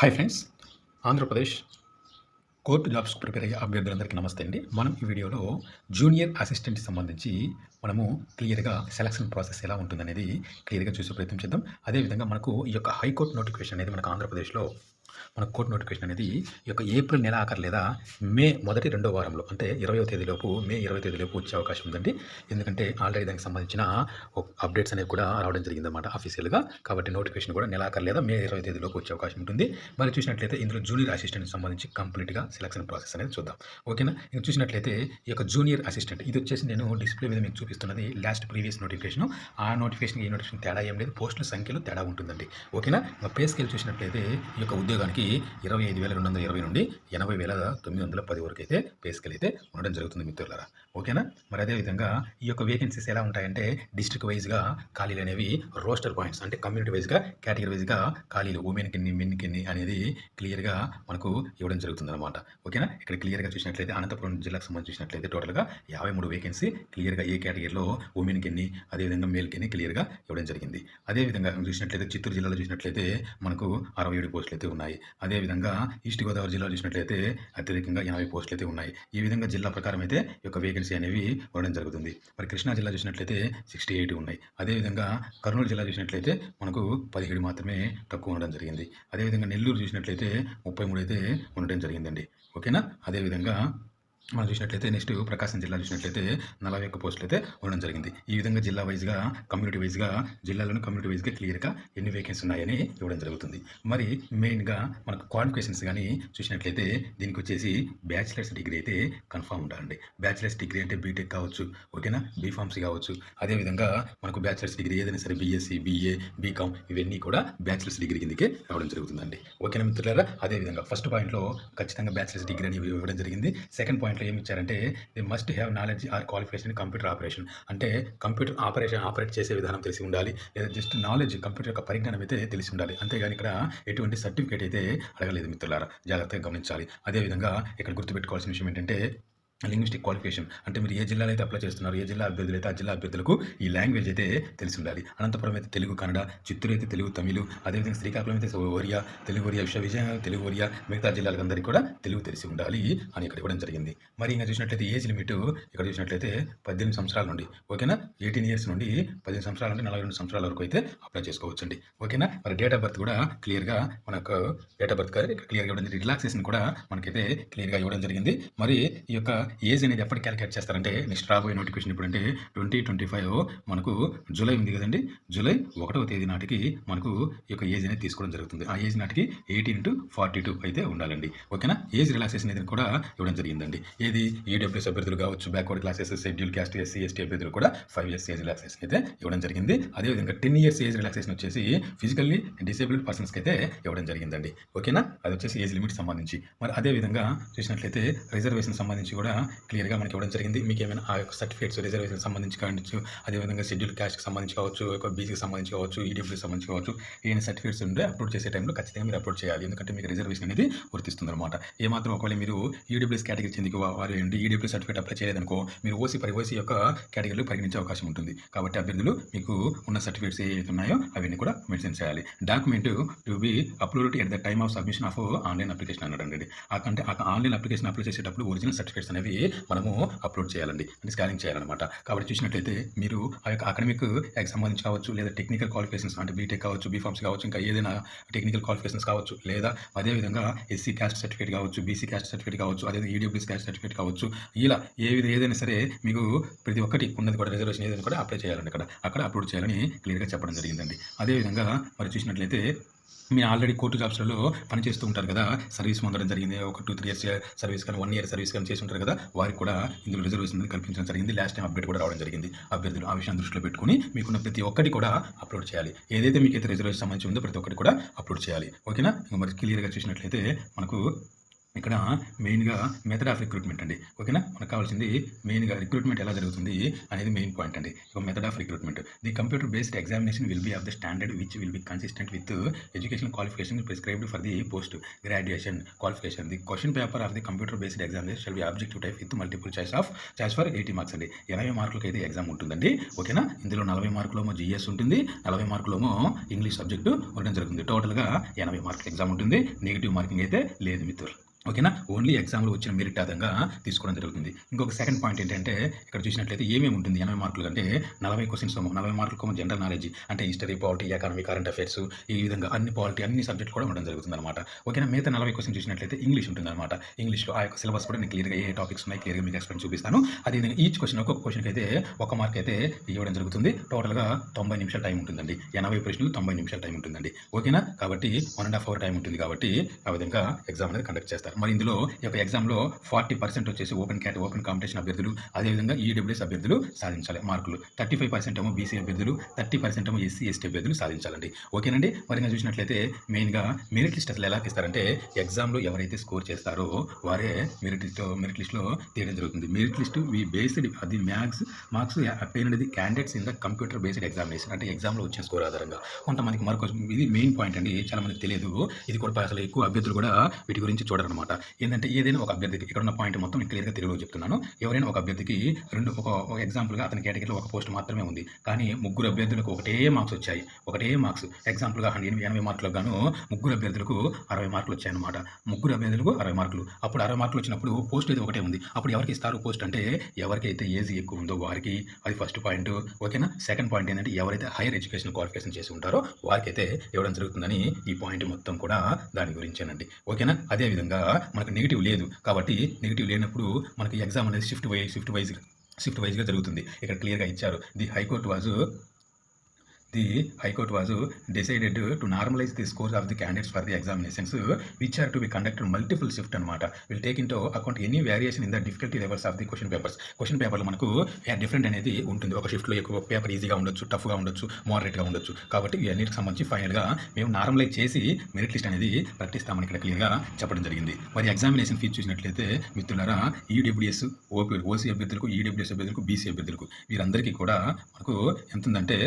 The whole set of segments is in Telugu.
Hi friends Andhra Pradesh court jobs prepare అయ్యే అభ్యర్థులందరికీ నమస్తే అండి. మనం ఈ వీడియోలో జూనియర్ అసిస్టెంట్కి సంబంధించి మనము క్లియర్గా సెలక్షన్ ప్రాసెస్ ఎలా ఉంటుందనేది క్లియర్గా చూసే ప్రయత్నం చేద్దాం. అదేవిధంగా మనకు ఈ యొక్క హైకోర్టు నోటిఫికేషన్ అనేది మనకు ఆంధ్రప్రదేశ్లో మన కోర్టు నోటిఫికేషన్ అనేది ఈ యొక్క ఏప్రిల్ నెల ఆఖరు లేదా మే మొదటి రెండో వారంలో అంటే ఇరవయో తేదీలోపు మే ఇరవై తేదీలోపు వచ్చే అవకాశం ఉందండి. ఎందుకంటే ఆల్రెడీ దానికి సంబంధించిన అప్డేట్స్ అనేవి కూడా రావడం జరిగిందన్నమాట అఫీషియల్గా కాబట్టి నోటిఫికేషన్ కూడా నెలాఖరు లేదా మే ఇరవై తేదీలోపు వచ్చే అవకాశం ఉంటుంది. మరి చూసినట్లయితే ఇందులో జూనియర్ అసిస్టెంట్ సంబంధించి కంప్లీట్గా సెలక్షన్ ప్రాసెస్ అనేది చూద్దాం. ఓకేనా? ఇంకా చూసినట్లయితే ఈ యొక్క జూనియర్ అసిస్టెంట్ ఇది వచ్చేసి నేను డిస్ప్లే మీద మీకు చూపిస్తున్నది లాస్ట్ ప్రీవియస్ నోటిఫికేషన్ ఆ నోటిఫికేషన్ ఈ నోటిఫికేషన్ తేడా ఏం లేదు. పోస్టుల సంఖ్యలో తేడా ఉంటుందండి. ఓకేనా? పే స్కేల్ చూసినట్లయితే ఈ యొక్క ఉద్యోగానికి ఇరవై ఐదు వేల రెండు వందల ఇరవై నుండి ఎనభై వేల తొమ్మిది వందల పది వరకు అయితే పే స్కేల్ అయితే ఉండడం జరుగుతుంది మిత్రులారా. ఓకేనా? మరి అదేవిధంగా ఈ యొక్క వేకెన్సీస్ ఎలా ఉంటాయంటే డిస్ట్రిక్ట్ వైజ్గా ఖాళీలు అనేవి రోస్టర్ పాయింట్స్ అంటే కమ్యూనిటీ వైజ్గా కేటగిరీ వైజ్గా ఖాళీలు ఉమెన్కి ఎన్ని మెన్కి ఎన్ని అనేది క్లియర్గా మనకు ఇవ్వడం జరుగుతుంది అనమాట ఓకేనా? ఇక్కడ క్లియర్గా చూసినట్లయితే అనంతపురం జిల్లాకు సంబంధించినట్లయితే టోటల్గా యాభై మూడు వేకెన్సీ క్లియర్గా ఏ కేటగిరీలో ఉమెన్కి ఎన్ని అదేవిధంగా మేల్కి ఎన్ని క్లియర్గా ఇవ్వడం జరిగింది. అదేవిధంగా చూసినట్లయితే చిత్తూరు జిల్లాలో చూసినట్లయితే మనకు అరవై ఏడు పోస్టులు అయితే ఉన్నాయి. అదేవిధంగా ఈస్ట్ గోదావరి జిల్లాలో చూసినట్లయితే అత్యధికంగా ఎనభై పోస్టులు అయితే ఉన్నాయి. ఈ విధంగా జిల్లా ప్రకారం అయితే ఈ యొక్క వేకెన్సీ అనేవి ఉండడం జరుగుతుంది. మరి కృష్ణా జిల్లా చూసినట్లయితే సిక్స్టీ ఎయిట్ ఉన్నాయి. అదేవిధంగా కర్నూలు జిల్లా చూసినట్లయితే మనకు పదిహేడు మాత్రమే తక్కువ ఉండడం జరిగింది. అదేవిధంగా నెల్లూరు చూసినట్లయితే ముప్పై మూడు అయితే ఉండడం జరిగిందండి. ఓకేనా? అదేవిధంగా మనం చూసినట్లయితే నెక్స్ట్ ప్రకాశం జిల్లా చూసినట్లయితే నలభై ఒక్క పోస్టులు అయితే ఉండడం జరిగింది. ఈ విధంగా జిల్లా వైజ్గా కమ్యూనిటీ వైజ్గా జిల్లాలోని కమ్యూనిటీ వైజ్గా క్లియర్గా ఎన్ని వేకెన్సీ ఉన్నాయని ఇవ్వడం జరుగుతుంది. మరి మెయిన్గా మనకు క్వాలిఫికేషన్స్ కానీ చూసినట్లయితే దీనికి వచ్చేసి బ్యాచిలర్స్ డిగ్రీ అయితే కన్ఫామ్ ఉండాలండి. బ్యాచిలర్స్ డిగ్రీ అంటే బీటెక్ కావచ్చు ఓకేనా? బీఫార్మసీ కావచ్చు. అదేవిధంగా మనకు బ్యాచిలర్స్ డిగ్రీ ఏదైనా సరే బీఎస్సీ బీఏ బీకామ్ ఇవన్నీ కూడా బ్యాచిలర్స్ డిగ్రీ కిందకే రావడం జరుగుతుందండి. ఓకేనా మిత్రులారా? అదేవిధంగా ఫస్ట్ పాయింట్లో ఖచ్చితంగా బ్యాచిలర్స్ డిగ్రీ అని ఇవ్వడం జరిగింది. సెకండ్ పాయింట్ దాంట్లో ఏమి ఇచ్చారంటే the must have knowledge or qualification computer operation. అంటే కంప్యూటర్ ఆపరేషన్ ఆపరేట్ చేసే విధానం తెలిసి ఉండాలి లేదా జస్ట్ నాలెడ్జ్ కంప్యూటర్ యొక్క పరిజ్ఞానం అయితే తెలిసి ఉండాలి. అంతేగాని ఇక్కడ ఎటువంటి సర్టిఫికేట్ అయితే అడగలేదు మిత్రులారా. జాగ్రత్తగా గమనించాలి. అదేవిధంగా ఇక్కడ గుర్తుపెట్టుకోవాల్సిన విషయం ఏంటంటే లింగ్విస్టిక్ క్వాలిఫికేషన్. అంటే మీరు ఏ జిల్లాలో అయితే అప్లై చేస్తున్నారు ఏ జిల్లా అభ్యర్థులు అయితే ఆ జిల్లా అభ్యర్థులకు ఈ లాంగ్వేజ్ అయితే తెలిసి ఉండాలి అనంతపురం అయితే తెలుగు కన్నడ చిత్తూరు అయితే తెలుగు తమిళ అదేవిధంగా శ్రీకాకుళం అయితే ఒరియా తెలుగు ఒరియా విశ్వవిజయ తెలుగు ఒరియా మిగతా జిల్లాలందరికీ కూడా తెలుగు తెలిసి ఉండాలి అని ఇక్కడ ఇవ్వడం జరిగింది. మరి ఇంకా చూసినట్లయితే ఏజ్ లిమిట్ ఇక్కడ చూసినట్లయితే పద్దెనిమిది సంవత్సరాల నుండి ఓకేనా? ఎయిటీన్ ఇయర్స్ నుండి పదిహేను సంవత్సరాల నుండి నలభై రెండు సంవత్సరాల వరకు అయితే అప్లై చేసుకోవచ్చండి. ఓకేనా? మరి డేట్ ఆఫ్ బర్త్ కూడా క్లియర్గా మనకు డేట్ ఆఫ్ బర్త్ క్లియర్గా ఇవ్వడం జరిగింది. రిలాక్సేషన్ కూడా మనకైతే క్లియర్గా ఇవ్వడం జరిగింది. మరి ఈ యొక్క ఏజ్ అనేది ఎప్పటి క్యాలిక్యులేట్ చేస్తారంటే నెక్స్ట్ రాబోయే నోటిఫికేషన్ ఇప్పుడు అంటే ట్వంటీ ట్వంటీ ఫైవ్ మనకు జూలై ఉంది కదండి. జూలై ఒకటవ తేదీ నాటికి మనకు ఈ యొక్క ఏజ్ అనేది తీసుకోవడం జరుగుతుంది. ఆ ఏజ్ నాటికి ఎయిటీన్ టు ఫార్టీ టూ అయితే ఉండాలండి. ఓకేనా? ఏజ్ రిలాక్సేషన్ అనేది కూడా ఇవ్వడం జరిగిందండి. ఏది? ఈడబ్ల్యూఎస్ అభ్యర్థులు కావచ్చు backward classes schedule caste SC ST అభ్యర్థులు కూడా ఫైవ్ ఇయర్స్ ఏజ్ రిలాక్సేషన్ అయితే ఇవ్వడం జరిగింది. అదేవిధంగా టెన్ ఇయర్స్ ఏజ్ రిలాక్సేషన్ వచ్చేసి ఫిజికల్లీ డిసేబుల్డ్ పర్సన్స్కి అయితే ఇవ్వడం జరిగిందండి. ఓకేనా? అది వచ్చేసి ఏజ్ లిమిట్ సంబంధించి. మరి అదేవిధంగా చూసినట్లయితే రిజర్వేషన్ సంబంధించి కూడా క్లియర్గా మనకి ఇవ్వడం జరిగింది. మీకు ఏమైనా ఆ యొక్క సర్టిఫికేట్స్ రిజర్వేషన్ సంబంధించి కావచ్చు అదేవిధంగా షెడ్యూల్ క్యాస్ట్కి సంబంధించి కావచ్చు ఒక బీసీకి సంబంధించి కావచ్చు ఈడీఎఫ్కి సంబంధించి కావచ్చు ఏమైనా సర్టిఫికేట్స్ ఉంటే అప్లోడ్ చేసే టైంలో ఖచ్చితంగా మీరు అప్లోడ్ చేయాలి. ఎందుకంటే మీకు రిజర్వేషన్ అనేది వర్తిస్తుంది అనమాట ఏమాత్రం ఒకవేళ మీరు ఈడబ్ల్యూఎస్ కేటగిరీ చెందికి వారు ఏంటి ఈడబ్ల్యూ సర్టిఫికేట్ అప్లై చేయలేదనుకో మీరు ఓసీ పరి ఓసీ యొక్క కేటగిరీలో పరిగణించే అవకాశం ఉంటుంది. కాబట్టి అభ్యర్థులు మీకు ఉన్న సర్టిఫికేట్స్ ఏవైతే ఉన్నాయో అవన్నీ కూడా మెన్షన్ చేయాలి. Document to be upload at the time of submission of online application అన్నాడండి. ఆ అంటే ఆ ఆన్లైన్ అప్లికేషన్ అప్లై చేసేటప్పుడు ఒరిజినల్ సర్టిఫికేట్స్ అనేవి మనము అప్లోడ్ చేయాలండి అంటే స్కానింగ్ చేయాలన్నమాట. కాబట్టి చూసినట్లయితే మీరు ఆ యొక్క అకాడమిక్ సంబంధించి కావచ్చు లేదా టెక్నికల్ క్వాలిఫికేషన్స్ అంటే బీటెక్ కావచ్చు బీఫార్మ్స్ కావచ్చు ఇంకా ఏదైనా టెక్నికల్ క్వాలిఫికేషన్స్ కావచ్చు లేదా అదేవిధంగా ఎస్సీ క్యాస్ట్ సర్టిఫికేట్ కావచ్చు బీసీ క్యాస్ట్ సర్టిఫికేట్ కావచ్చు అదే ఈడబ్ల్యూస్ క్యాస్ట్ సర్టిఫికేట్ కావచ్చు ఇలా ఏ విధ ఏదైనా సరే మీకు ప్రతి ఒక్కటి ఉన్నది కూడా రిజర్వేషన్ ఏదైనా కూడా అప్లై చేయాలండి అక్కడ. అక్కడ అప్లోడ్ చేయాలని క్లియర్గా చెప్పడం జరిగిందండి. అదేవిధంగా మరి చూసినట్లయితే మీరు ఆల్రెడీ కోర్టు జాబ్స్లలో పనిచేస్తూ ఉంటారు కదా. సర్వీస్ పొందడం జరిగింది. ఒక టూ త్రీ ఇయర్స్ సర్వీస్ కానీ వన్ ఇయర్ సర్వీస్ కానీ చేసి ఉంటారు కదా. వారికి కూడా ఇందులో రిజర్వేషన్ కల్పించడం జరిగింది. లాస్ట్ టైం అప్డేట్ కూడా రావడం జరిగింది. అభ్యర్థులు ఆ విషయాన్ని దృష్టిలో పెట్టుకుని మీకున్న ప్రతి ఒక్కటి కూడా అప్లోడ్ చేయాలి. ఏదైతే మీకు అయితే రిజర్వేషన్ సంబంధించి ఉందో ప్రతి ఒక్కటి కూడా అప్లోడ్ చేయాలి. ఓకేనా ఇంకా మరి క్లియర్గా చూసినట్లయితే మనకు ఇక్కడ మెయిన్‌గా మెథడ్ ఆఫ్ రిక్రూట్‌మెంట్ అండి. ఓకేనా? మనకు కావాల్సింది మెయిన్‌గా రిక్రూట్‌మెంట్ ఎలా జరుగుతుంది అనేది మెయిన్ పాయింట్ అండి. So method of recruitment. The computer based examination will be of the standard which will be consistent with education qualification prescribed for the post graduation qualification. The question paper of the computer based examination shall be objective type with multiple choice of choice for 80 marks అండి. ఎనభై మార్కులకి అయితే ఎగ్జామ్ ఉంటుందండి. ఓకేనా? ఇందులో 40 మార్కులేమో జీఎస్ ఉంటుంది. 40 మార్కులేమో ఇంగ్లీష్ సబ్జెక్టు ఉండడం జరుగుతుంది. టోటల్‌గా 80 మార్కుల ఎగ్జామ్ ఉంటుంది. నెగెటివ్ మార్కింగ్ అయితే లేదు మిత్రులు. ఓకేనా? ఓన్లీ ఎగ్జామ్‌లో వచ్చిన మెరిట్ ఆధారంగా తీసుకోవడం జరుగుతుంది. ఇంకొక సెకండ్ పాయింట్ ఏంటంటే ఇక్కడ చూసినట్లయితే ఏమేమి ఉంటుంది 80 మార్కులు అంటే నలభై క్వశ్చన్స్ నలభై మార్కులు జనరల్ నాలెడ్జ్ అంటే history, polity, economy, current affairs ఈ విధంగా అన్ని పాలిటీ అన్ని సబ్జెక్ట్ కూడా ఉండడం జరుగుతుంది అనమాట ఓకేనా? మిగతా నలభై క్వశ్చన్ చూసినట్లయితే ఇంగ్లీష్ ఉంటుందన్నమాట. ఇంగ్లీష్‌లో ఆ యొక్క సిలబస్ కూడా నేను క్లియర్‌గా ఏ టాపిక్స్ ఉన్నాయి క్లియర్‌గా మీకు ఎక్స్‌ప్లెయిన్ చూపిస్తాను. అదేవిధంగా ఈచ్ క్వశ్చన్ ఒక్కొక్క క్వశ్చన్ అయితే ఒక మార్క్ అయితే ఇవ్వడం జరుగుతుంది. టోటల్‌గా 90 నిమిషాల టైం ఉంటుందండి. 80 ప్రశ్నలు 90 నిమిషాల టైం ఉంటుందండి. ఓకేనా? కాబట్టి one and half hour time ఉంటుంది కాబట్టి ఆ విధంగా ఎగ్జామ్ అనేది కండక్ట్ చేస్తాను చేస్తారు. మరి ఇందులో ఈ యొక్క ఎగ్జామ్‌లో 40% వచ్చేసి ఓపెన్ క్యాట్ ఓపెన్ కాంపిటీషన్ అభ్యర్థులు అదేవిధంగా ఈడబ్ల్యూఎస్ అభ్యర్థులు సాధించాలి మార్కులు. 35% ఏమో బీసీ అభ్యర్థులు 30% ఏమో ఎస్సీ, ఎస్టీ అభ్యర్థులు సాధించాలండి. ఓకేనండి? మరి నేను చూసినట్లయితే మెయిన్‌గా మెరిట్ లిస్ట్ అసలు ఎలా తీస్తారంటే ఎగ్జామ్‌లో ఎవరైతే స్కోర్ చేస్తారో వారే మెరిట్ లిస్ట్ మెరిట్ లిస్ట్‌లో తీయడం జరుగుతుంది. మెరిట్ లిస్ట్ వి బేస్డ్ అది maths marks attained candidates in the computer based examination అంటే ఎగ్జామ్‌లో వచ్చిన స్కోర్ ఆధారంగా కొంతమందికి మరొక ఇది మెయిన్ పాయింట్ అండి. చాలా మందికి తెలియదు. ఇది కూడా అసలు ఎక్కువ అభ్యర్థులు కూడా వీటి గురించి అనమాట ఏంటంటే ఏదైనా ఒక అభ్యర్థికి ఇక్కడ ఉన్న పాయింట్ మొత్తం నేను క్లియర్‌గా తెలుగులో చెప్తున్నాను. ఎవరైనా ఒక అభ్యర్థికి రెండు ఒక ఎగ్జాంపుల్‌గా అతని కేటగిరీలో ఒక పోస్ట్ మాత్రమే ఉంది. కానీ ముగ్గురు అభ్యర్థులకు ఒకటే మార్క్స్ వచ్చాయి. ఒకటే మార్క్స్ ఎగ్జాంపుల్‌గా 80 మార్కులకు గాను ముగ్గురు అభ్యర్థులకు 60 మార్కులు వచ్చాయన్నమాట. ముగ్గురు అభ్యర్థులకు 60 మార్కులు. అప్పుడు 60 మార్కులు వచ్చినప్పుడు పోస్ట్ అయితే ఒకటే ఉంది. అప్పుడు ఎవరికి ఇస్తారు పోస్ట్ అంటే ఎవరికైతే ఏజ్ ఎక్కువ ఉందో వారికి అది ఫస్ట్ పాయింట్. ఓకేనా? సెకండ్ పాయింట్ ఏంటంటే ఎవరైతే హైయర్ ఎడ్యుకేషన్ క్వాలిఫికేషన్ చేసి ఉంటారో వారికైతే ఇవ్వడం జరుగుతుందని ఈ పాయింట్ మొత్తం కూడా దాని గురించేనండి. ఓకేనా? అదే విధంగా మనకు నెగిటివ్ లేదు. కాబట్టి నెగిటివ్ లేనప్పుడు మనకి ఎగ్జామ్ అనేది shift wise shift wise shift వైస్‌గా జరుగుతుంది. ఇక్కడ క్లియర్‌గా ఇచ్చారు. The high court was the high court was decided to normalize the scores of the candidates for the examinations which are to be conducted multiple shift అనమాట. Will take into account any variation in the difficulty levels of the question papers. Question పేపర్‌లో మనకు డిఫరెంట్ అనేది ఉంటుంది. ఒక షిఫ్ట్‌లో ఎక్కువ పేపర్ ఈజీగా ఉండొచ్చు, టఫ్‌గా ఉండొచ్చు, మోడరేట్‌గా ఉండొచ్చు. కాబట్టి ఇవన్నిటికి సంబంధించి ఫైనల్‌గా మేము నార్మలైజ్ చేసి మెరిట్ లిస్ట్ అనేది ప్రకటిస్తామని ఇక్కడ క్లియర్‌గా చెప్పడం జరిగింది. మరి ఎగ్జామినేషన్ ఫీజు చూసినట్లయితే మిత్రులారా ఈడబ్ల్యూఎస్, ఓపీ ఓసీ అభ్యర్థులకు, ఈడబ్ల్యూఎస్ అభ్యర్థులకు, బీసీ అభ్యర్థులకు వీరందరికీ కూడా మనకు ఎంతుందంటే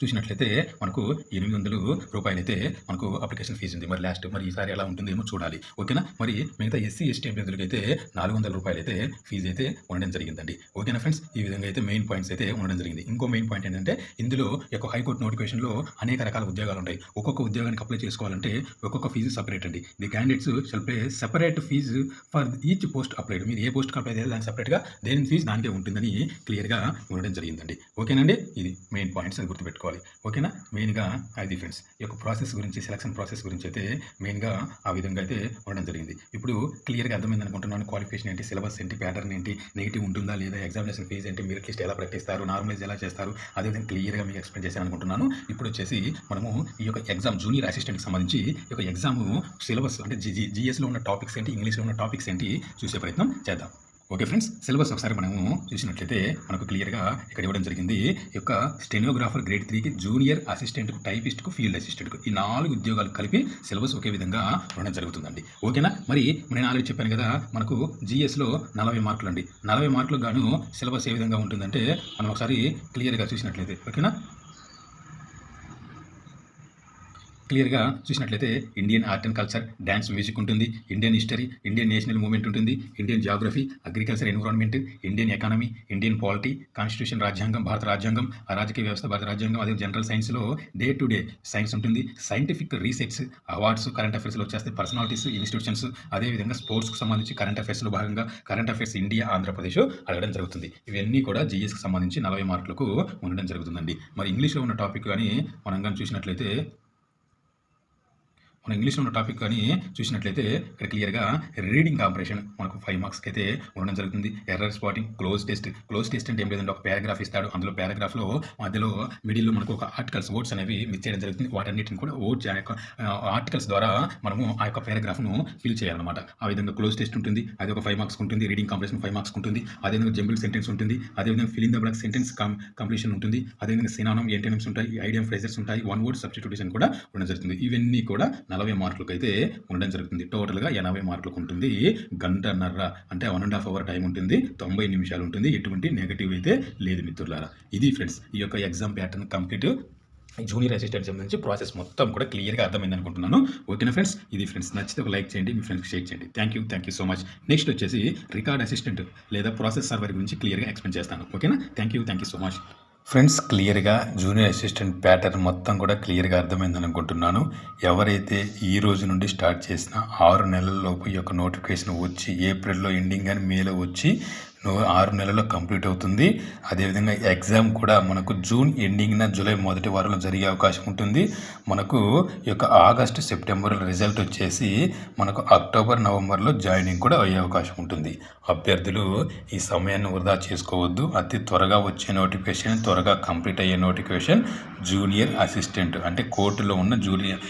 చూసినట్లయితే మనకు 800 రూపాయలైతే మనకు అప్లికేషన్ ఫీజు ఉంది. మరి లాస్ట్ మరి ఈసారి ఎలా ఉంటుందేమో చూడాలి. ఓకేనా? మరి మిగతా ఎస్సీ, ఎస్టీ అభ్యర్థులకైతే 400 రూపాయలైతే ఫీజు అయితే ఉండడం జరిగిందండి. ఓకేనా ఫ్రెండ్స్? ఈ విధంగా అయితే మెయిన్ పాయింట్స్ అయితే ఉండడం జరిగింది. ఇంకో మెయిన్ పాయింట్ ఏంటంటే ఇందులో యొక్క హైకోర్టు నోటిఫికేషన్‌లో అనేక రకాల ఉద్యోగాలు ఉంటాయి. ఒక్కొక్క ఉద్యోగానికి అప్లై చేసుకోవాలంటే ఒక్కొక్క ఫీజు సపరేట్ అండి. The candidates shall pay separate fee for each post applied. మీరు ఏ పోస్ట్‌కి అప్లై చేయాలి దానికి సపరేట్గా దేని ఫీజు దానికే ఉంటుందని క్లియర్‌గా ఉండడం జరిగిందండి. ఓకేనండి? ఇది మెయిన్ పాయింట్స్ అది గుర్తుపెట్టుకోవాలి. ఓకేనా? మెయిన్‌గా అది ఫ్రెండ్స్. ఈ యొక్క ప్రాసెస్ గురించి సెలక్షన్ ప్రాసెస్ గురించి అయితే మెయిన్‌గా ఆ విధంగా అయితే ఉండడం జరిగింది. ఇప్పుడు క్లియర్‌గా అర్థమైంది అనుకుంటున్నాను. క్వాలిఫికేషన్ ఏంటి, సిలబస్ ఏంటి, ప్యాటర్న్ ఏంటి, నెగిటివ్ ఉంటుందా లేదా, ఎగ్జామినేషన్ ఫీజు ఏంటి, మెరిట్ లిస్ట్ ఎలా ప్రకటిస్తారు, నార్మలైజ్ ఎలా చేస్తారు, అదేవిధంగా క్లియర్‌గా మీకు ఎక్స్‌ప్లెయిన్ చేశాను అనుకుంటున్నాను. ఇప్పుడు వచ్చేసి మనము ఈ యొక్క ఎగ్జామ్ జూనియర్ అసిస్టెంట్‌కి సంబంధించి ఈ యొక్క ఎగ్జామ్ సిలబస్ అంటే జిజి జిఎస్లో జీఎస్‌లో ఉన్న టాపిక్స్ ఏంటి, ఇంగ్లీష్‌లో ఉన్న టాపిక్స్ ఏంటి చూసే ప్రయత్నం చేద్దాం. ఓకే ఫ్రెండ్స్ సిలబస్ ఒకసారి మనము చూసినట్లయితే మనకు క్లియర్‌గా ఇక్కడ ఇవ్వడం జరిగింది. యొక్క స్టెనోగ్రాఫర్ గ్రేడ్ త్రీకి జూనియర్ అసిస్టెంట్‌కు, టైపిస్ట్‌కు, ఫీల్డ్ అసిస్టెంట్‌కు ఈ నాలుగు ఉద్యోగాలు కలిపి సిలబస్ ఒకే విధంగా ఉండడం జరుగుతుందండి. ఓకేనా? మరి నేను ఆల్రెడీ చెప్పాను కదా! మనకు జీఎస్‌లో 40 మార్కులండి. 40 మార్కులకు గాను సిలబస్ ఏ విధంగా ఉంటుందంటే మనం ఒకసారి క్లియర్‌గా చూసినట్లయితే ఓకేనా? క్లియర్‌గా చూసినట్లయితే Indian art and culture, dance music ఉంటుంది. Indian history, Indian national movement ఉంటుంది. Indian geography agriculture environment, Indian economy, Indian polity, constitution రాజ్యాంగం, భారత రాజ్యాంగం, రాజకీయ వ్యవస్థ భారత రాజ్యాంగం, అదే జనరల్ సైన్స్‌లో డే టు డే సైన్స్ ఉంటుంది. సైంటిఫిక్ రీసెర్చ్, అవార్డ్స్, కరెంట్ అఫైర్స్‌లో వచ్చేస్తే పర్సనాలిటీస్, ఇన్స్టిట్యూషన్స్ అదేవిధంగా స్పోర్ట్స్‌కి సంబంధించి కరెంట్ అఫైర్స్‌లో భాగంగా కరెంట్ అఫైర్స్ ఇండియా, ఆంధ్రప్రదేశ్ అడగడం జరుగుతుంది. ఇవన్నీ కూడా జీఎస్‌కి సంబంధించి 40 మార్కులకు ఉండడం జరుగుతుందండి. మరి ఇంగ్లీష్‌లో ఉన్న టాపిక్ కానీ మనం కానీ చూసినట్లయితే మన ఇంగ్లీష్‌లో ఉన్న టాపిక్ కానీ చూసినట్లయితే ఇక్కడ క్లియర్‌గా రీడింగ్ కాంపరేషన్ మనకు ఫైవ్ మార్క్స్‌కి అయితే ఉండడం జరుగుతుంది. Error spotting, cloze test. Cloze test అంటే ఏం లేదంటే ఒక పారాగ్రాఫ్ ఇస్తాడు. అందులో పారాగ్రాఫ్‌లో మధ్యలో మిడిల్‌లో మనకు ఒక ఆర్టికల్స్ ఓట్స్ అనేవి మిస్ చేయడం జరుగుతుంది. వాటన్నిటిని కూడా ఓట్స్ ఆ యొక్క ఆర్టికల్స్ ద్వారా మనము ఆ యొక్క పారాగ్రాఫ్‌ను ఫిల్ చేయాలన్నమాట. ఆ విధంగా క్లోజ్ టెస్ట్ ఉంటుంది. అది ఒక ఫైవ్ మార్క్స్ ఉంటుంది. రీడింగ్ కాంపిటీషన్ ఫైవ్ మార్క్స్ ఉంటుంది. అదేవిధంగా జంబుల్ సెంటెన్స్ ఉంటుంది. అదేవిధంగా filling the blank sentence com completion ఉంటుంది. అదేవిధంగా సినానం యాంటోనిమ్స్ ఉంటాయి. ఐడియం ఫ్రేజర్స్ ఉంటాయి. వన్ వర్డ్ సబ్స్టిట్యూషన్ కూడా ఉండడం జరుగుతుంది. ఇవన్నీ కూడా నలభై మార్కులకు అయితే ఉండడం జరుగుతుంది. టోటల్గా ఎనభై మార్కులకు ఉంటుంది. గంటన్నర అంటే one and half hour time ఉంటుంది. తొంభై నిమిషాలు ఉంటుంది. ఎటువంటి నెగటివ్ అయితే లేదు మిత్రులారా. ఇది ఫ్రెండ్స్ ఈ యొక్క exam pattern complete. Junior assistant సంబంధించి ప్రాసెస్ మొత్తం కూడా క్లియర్గా అర్థమైంది అనుకుంటున్నాను. ఓకేనా ఫ్రెండ్స్? ఇది ఫ్రెండ్స్ నచ్చితే ఒక లైక్ చేయండి మీ ఫ్రెండ్స్కి షేర్ చేయండి. Thank you thank you so much. Next వచ్చేసి రికార్డ్ అసిస్టెంట్ లేదా ప్రాసెస్ సర్వర్ గురించి క్లియర్గా ఎక్స్ప్లెయిన్ చేస్తాను. ఓకేనా? Thank you thank you so much. Friends క్లియర్గా జూనియర్ అసిస్టెంట్ ప్యాటర్న్ మొత్తం కూడా క్లియర్గా అర్థమైందని అనుకుంటున్నాను ఎవరైతే ఈ రోజు నుండి స్టార్ట్ చేసిన ఆరు నెలల లోపు ఈ యొక్క నోటిఫికేషన్ వచ్చి ఏప్రిల్లో ఎండింగ్ అని మేలో వచ్చి ఆరు నెలల్లో కంప్లీట్ అవుతుంది. అదేవిధంగా ఎగ్జామ్ కూడా మనకు జూన్ ఎండింగ్న జూలై మొదటి వారంలో జరిగే అవకాశం ఉంటుంది. మనకు ఈ యొక్క ఆగస్టు సెప్టెంబర్ రిజల్ట్ వచ్చేసి మనకు అక్టోబర్ నవంబర్లో జాయినింగ్ కూడా అయ్యే అవకాశం ఉంటుంది. అభ్యర్థులు ఈ సమయాన్ని వృధా చేసుకోవద్దు. అతి త్వరగా వచ్చే నోటిఫికేషన్ త్వరగా కంప్లీట్ అయ్యే నోటిఫికేషన్ జూనియర్ అసిస్టెంట్ అంటే కోర్టులో ఉన్న జూనియర్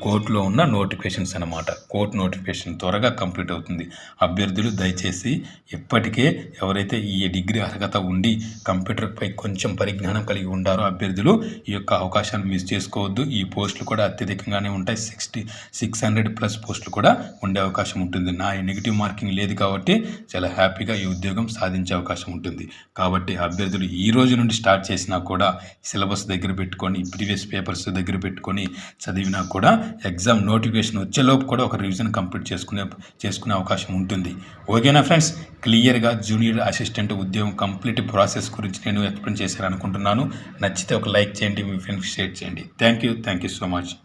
కోర్టులో ఉన్న నోటిఫికేషన్స్ అనమాట కోర్టు నోటిఫికేషన్ త్వరగా కంప్లీట్ అవుతుంది. అభ్యర్థులు దయచేసి ఇప్పటికే ఎవరైతే ఈ డిగ్రీ అర్హత ఉండి కంప్యూటర్పై కొంచెం పరిజ్ఞానం కలిగి ఉండారో అభ్యర్థులు ఈ యొక్క అవకాశాన్ని మిస్ చేసుకోవద్దు. ఈ పోస్టులు కూడా అత్యధికంగానే ఉంటాయి. సిక్స్టీ సిక్స్ హండ్రెడ్ ప్లస్ పోస్టులు కూడా ఉండే అవకాశం ఉంటుంది. నా నెగిటివ్ మార్కింగ్ లేదు కాబట్టి చాలా హ్యాపీగా ఈ ఉద్యోగం సాధించే అవకాశం ఉంటుంది. కాబట్టి అభ్యర్థులు ఈ రోజు నుండి స్టార్ట్ చేసినా కూడా సిలబస్ దగ్గర పెట్టుకొని ప్రీవియస్ పేపర్స్ దగ్గర పెట్టుకొని చదివినా కూడా ఎగ్జామ్ నోటిఫికేషన్ వచ్చేలోపు కూడా ఒక రివిజన్ కంప్లీట్ చేసుకునే చేసుకునే అవకాశం ఉంటుంది. ఓకేనా ఫ్రెండ్స్ క్లియర్గా జూనియర్ అసిస్టెంట్ ఉద్యోగం కంప్లీట్ ప్రాసెస్ గురించి నేను ఎక్స్ప్లెయిన్ చేశాను అనుకుంటున్నాను నచ్చితే ఒక లైక్ చేయండి మీ ఫ్రెండ్స్ షేర్ చేయండి. Thank you thank you so much.